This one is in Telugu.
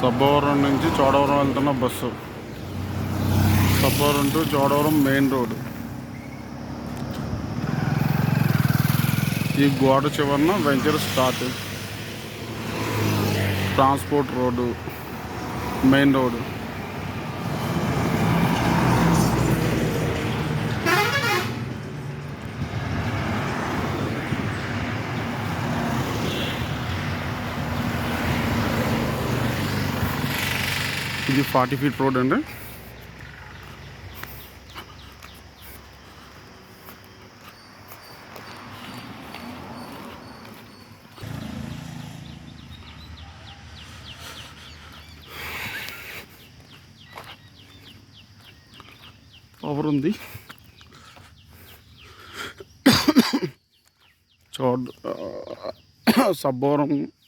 సబ్బవరం నుంచి చోడవరం వెళ్తున్న bus. Sabbavaram to Chodavaram main road. ఈ గోడ చివరన venture start. Transport road main road ఇది ఫార్టీ ఫీట్ రోడ్ అండి. పవర్ ఉంది. చోడ్ సబ్బోరం